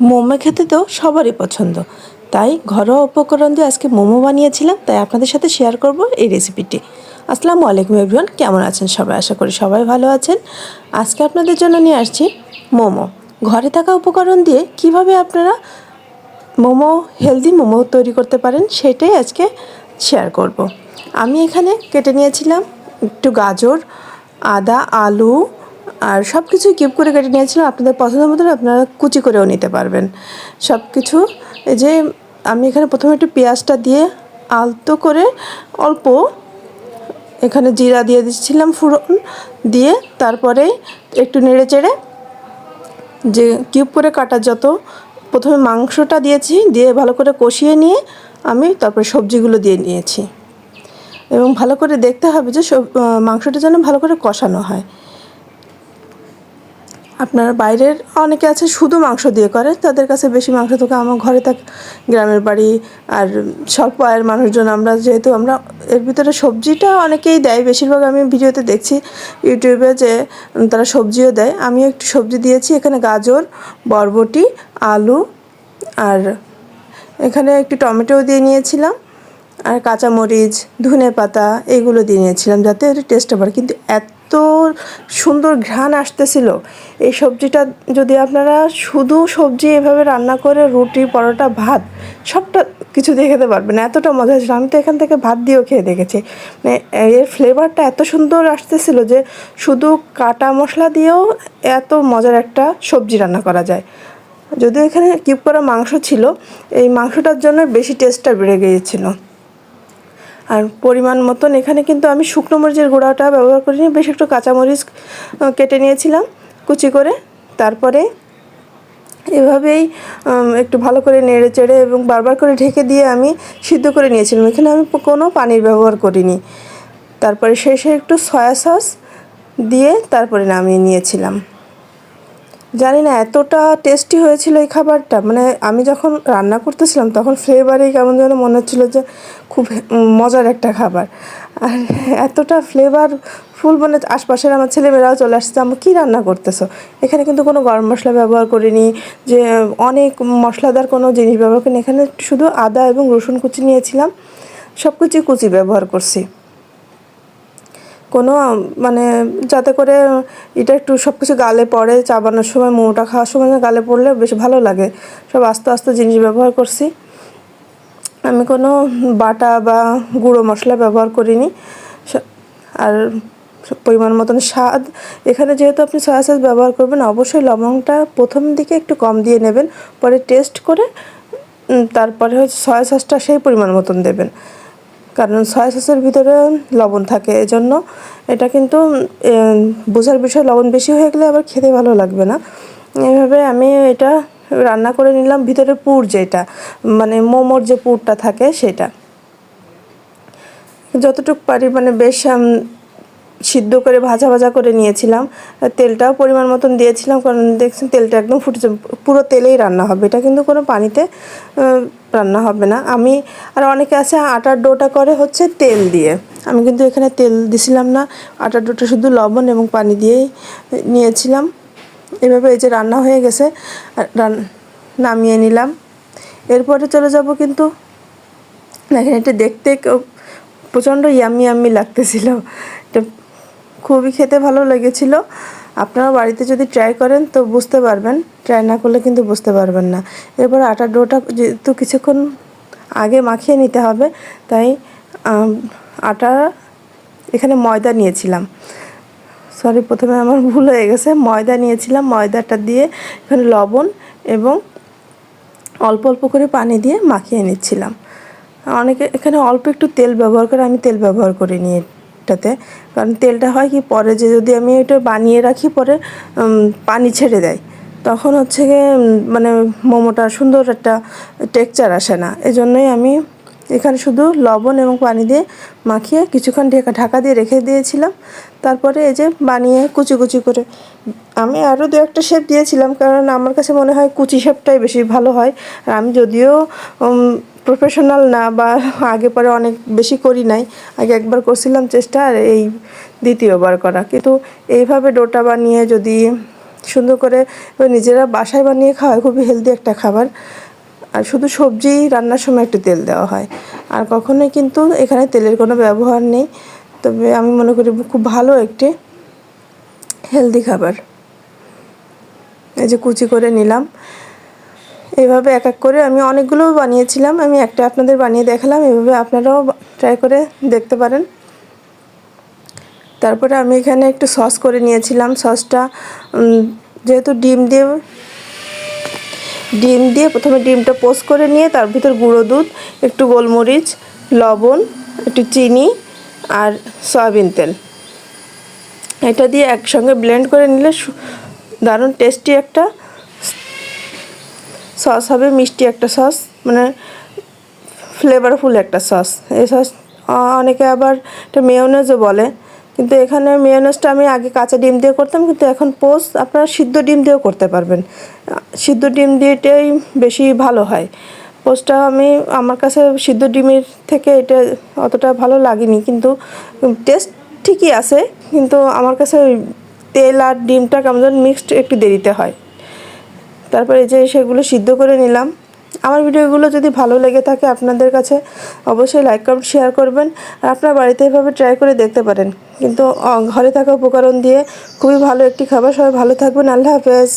মোমো খেতে তো সবারই পছন্দ। তাই ঘরোয়া উপকরণ দিয়ে আজকে মোমো বানিয়েছিলাম, তাই আপনাদের সাথে শেয়ার করব এই রেসিপিটি আসসালামু আলাইকুম এভরিওয়ান কেমন আছেন সবাই? আশা করি সবাই ভালো আছেন। আজকে আপনাদের জন্য নিয়ে আসছি মোমো। ঘরে থাকা উপকরণ দিয়ে কীভাবে আপনারা মোমো হেলদি মোমো তৈরি করতে পারেন, সেটাই আজকে শেয়ার করব। আমি এখানে কেটে নিয়েছিলাম একটু গাজর, আদা, আলু আর সব কিছুই কিউব করে কেটে নিয়েছিলাম আপনাদের পছন্দ মতন আপনারা কুচি করেও নিতে পারবেন। সব কিছু এই যে আমি এখানে প্রথমে একটু পেঁয়াজটা দিয়ে আলতো করে অল্প এখানে জিরা দিয়ে দিচ্ছিলাম ফুরন দিয়ে, তারপরে একটু নেড়ে চেড়ে যে কিউব করে কাটা যত, প্রথমে মাংসটা দিয়েছি, দিয়ে ভালো করে কষিয়ে নিয়ে আমি তারপরে সবজিগুলো দিয়ে নিয়েছি। এবং ভালো করে দেখতে হবে যে মাংসটা যেন ভালো করে কষানো হয়। আপনার বাইরের অনেকে আছে, শুধু মাংস দিয়ে করে, তাদের কাছে বেশি মাংস থাকে। আমার ঘরে থাক, গ্রামের বাড়ি আর স্বল্প আয়ের মানুষজন, আমরা যেহেতু আমরা, এর ভিতরে সবজিটা অনেকেই দেয়। বেশিরভাগ আমি ভিডিওতে দেখছি ইউটিউবে যে তারা সবজিও দেয়। আমি একটু সবজি দিয়েছি, এখানে গাজর, বরবটি, আলু আর এখানে একটু টমেটোও দিয়ে নিয়েছিলাম আর কাঁচামরিচ ধনে পাতা এগুলো দিয়ে নিয়েছিলাম যাতে এর টেস্টটা বাড়ে। কিন্তু এত সুন্দর ঘ্রাণ আসতেছিল। এই সবজিটা যদি আপনারা শুধু সবজি এভাবে রান্না করে রুটি, পরোটা, ভাত, সবটা কিছু দিয়ে খেতে পারবেন, এতটা মজা হয়েছিল। আমি তো এখান থেকে ভাত দিয়েও খেয়ে দেখেছি। মানে এর ফ্লেভারটা এত সুন্দর আসতেছিল যে শুধু কাটা মশলা দিয়েও এত মজার একটা সবজি রান্না করা যায়। যদিও এখানে কিউব করা মাংস ছিল, এই মাংসটার জন্য বেশি টেস্টটা বেড়ে গিয়েছিল। আর পরিমাণ মতন এখানে কিন্তু আমি শুকনো মরিচের গুঁড়াটা ব্যবহার করিনি, বেশ একটু কাঁচামরিচ কেটে নিয়েছিলাম কুচি করে। তারপরে এভাবেই একটু ভালো করে নেড়ে চেড়ে এবং বারবার করে ঢেকে দিয়ে আমি সিদ্ধ করে নিয়েছিলাম। এখানে আমি কোনো পানির ব্যবহার করিনি। তারপরে শেষে একটু সয়া সস দিয়ে তারপরে নামিয়ে নিয়েছিলাম। জানি না, এতটা টেস্টি হয়েছিল এই খাবারটা। মানে আমি যখন রান্না করতেছিলাম, তখন ফ্লেভারেই কেমন যেন মনে হচ্ছিল যে খুব মজার একটা খাবার। আর এতটা ফ্লেভার ফুল মানে আশপাশের আমার ছেলেমেয়েরাও চলে আসছে আমি কী রান্না করতেছো? এখানে কিন্তু কোনো গরম মশলা ব্যবহার করিনি, যে, অনেক মশলাদার কোনো জিনিস ব্যবহার করিনি। এখানে শুধু আদা এবং রসুন কুচি নিয়েছিলাম সব কিছুই কুচি ব্যবহার করছি। কোনো মানে যাতে করে এটা একটু সব কিছু গালে পড়ে চাবানোর সময় মোটা খাওয়ার সময় গালে পড়লে বেশ ভালো লাগে। সব আস্তে আস্তে জিনিস ব্যবহার করছি। আমি কোনো বাটা বা গুঁড়ো মশলা ব্যবহার করিনি। আর পরিমাণ মতন স্বাদ। এখানে যেহেতু আপনি সয়া সস ব্যবহার করবেন, অবশ্যই লবংটা প্রথম দিকে একটু কম দিয়ে নেবেন। পরে টেস্ট করে তারপরে হচ্ছে সয়া সসটা সেই পরিমাণ মতন দেবেন। কারণ সয়া সসের ভিতরে লবণ থাকে, এজন্য এটা কিন্তু বোঝার বিষয় লবণ বেশি হয়ে গেলে আবার খেতে ভালো লাগবে না। এভাবে আমি এটা রান্না করে নিলাম, ভিতরে পুর যেটা মানে মোমোর যে পুরটা থাকে সেটা। যতটুকু পারি মানে বেশ সিদ্ধ করে ভাজা ভাজা করে নিয়েছিলাম। তেলটাও পরিমাণ মতন দিয়েছিলাম, কারণ দেখছেন তেলটা একদম ফুটেছে পুরো তেলেই রান্না হবে। এটা কিন্তু কোনো পানিতে রান্না হবে না। আমি, আর অনেকে আছে আটার ডোটা করে হচ্ছে তেল দিয়ে। আমি কিন্তু এখানে তেল দিছিলাম না, আটার ডোটা শুধু লবণ এবং পানি দিয়েই নিয়েছিলাম। এভাবে এই যে রান্না হয়ে গেছে নামিয়ে নিলাম। এরপরে চলে যাব কিন্তু, দেখেন এটা দেখতে প্রচণ্ড ইয়ামি ইয়াম্মি লাগতেছিল। এটা খুবই খেতে ভালো লেগেছিল। আপনারা বাড়িতে যদি ট্রাই করেন তো বুঝতে পারবেন। ট্রাই না করলে কিন্তু বুঝতে পারবেন না। এরপর আটার ডোটা যেহেতু কিছুক্ষণ আগে মাখিয়ে নিতে হবে, তাই আটা এখানে ময়দা নিয়েছিলাম। সরি প্রথমে আমার ভুল হয়ে গেছে। ময়দা নিয়েছিলাম, ময়দাটা দিয়ে এখানে লবণ এবং অল্প অল্প করে পানি দিয়ে মাখিয়ে নিচ্ছিলাম। অনেকে এখানে অল্প একটু তেল ব্যবহার করে, আমি তেল ব্যবহার করে নিয়ে এটাতে কারণ তেলটা হয় কি, পরে যে যদি আমি এটা বানিয়ে রাখি, পরে পানি ছেড়ে দেয়। তখন হচ্ছে গিয়ে মানে মোমোটা সুন্দর একটা টেক্সচার আসে না। এজন্যই আমি এখানে শুধু লবণ এবং পানি দিয়ে মাখিয়ে কিছুক্ষণ ঢেকা, ঢাকা দিয়ে রেখে দিয়েছিলাম। তারপরে এই যে বানিয়ে কুচি কুচি করে, আমি আরও দু একটা শেপ দিয়েছিলাম। কারণ আমার কাছে মনে হয় কুচি শেপটাই বেশি ভালো হয়। আর আমি যদিও প্রফেশনাল না বা আগে পরে অনেক বেশি করি নাই। আগে একবার করছিলাম চেষ্টা আর এই দ্বিতীয়বার করা। কিন্তু এইভাবে ডোটা বানিয়ে যদি সুন্দর করে নিজেরা বাসায় বানিয়ে খাওয়া খুবই হেলদি একটা খাবার। আর শুধু সবজি রান্নার সময় একটু তেল দেওয়া হয়। আর কখনোই কিন্তু এখানে তেলের কোনো ব্যবহার নেই। তবে আমি মনে করি খুব ভালো একটি হেলদি খাবার। এই যে কুচি করে নিলাম। এইভাবে এক এক করে আমি অনেকগুলো বানিয়েছিলাম, আমি একটা আপনাদের বানিয়ে দেখালাম, এভাবে আপনারাও ট্রাই করে দেখতে পারেন। তারপরে আমি এখানে একটু সস করে নিয়েছিলাম সসটা যেহেতু ডিম দিয়ে ডিম দিয়ে প্রথমে ডিমটা পোস্ট করে নিয়ে তার ভিতর গুঁড়ো দুধ, একটু গোলমরিচ, লবণ, একটু চিনি আর সয়াবিন তেল। এটা দিয়ে একসঙ্গে ব্লেন্ড করে নিলে দারুণ টেস্টি একটা সস হবে মিষ্টি একটা সস মানে ফ্লেভারফুল একটা সস। এই সস অনেকে আবার এটা মেয়োনেজও বলে। কিন্তু এখানে মেয়োনেজটা আমি আগে কাঁচা ডিম দিয়ে করতাম, কিন্তু এখন পোস্ট আপনারা সিদ্ধ ডিম দিয়েও করতে পারবেন। সিদ্ধ ডিম দিয়েটাই বেশি ভালো হয়। পোস্টটা আমি, আমার কাছে সিদ্ধ ডিমের থেকে এটা অতটা ভালো লাগেনি, কিন্তু টেস্ট ঠিকই আছে, কিন্তু আমার কাছে তেল আর ডিমটা কেমন মিক্সড একটু দেরিতে হয়। তারপরে এই যে সেগুলো সিদ্ধ করে নিলাম। আমার ভিডিওগুলো যদি ভালো লেগে থাকে আপনাদের কাছে, অবশ্যই লাইক কমেন্ট শেয়ার করবেন। আর আপনার বাড়িতে এভাবে ট্রাই করে দেখতে পারেন। কিন্তু ঘরে থাকা উপকরণ দিয়ে খুবই ভালো একটি খাবার। সবাই ভালো থাকবেন। আল্লাহ হাফেজ।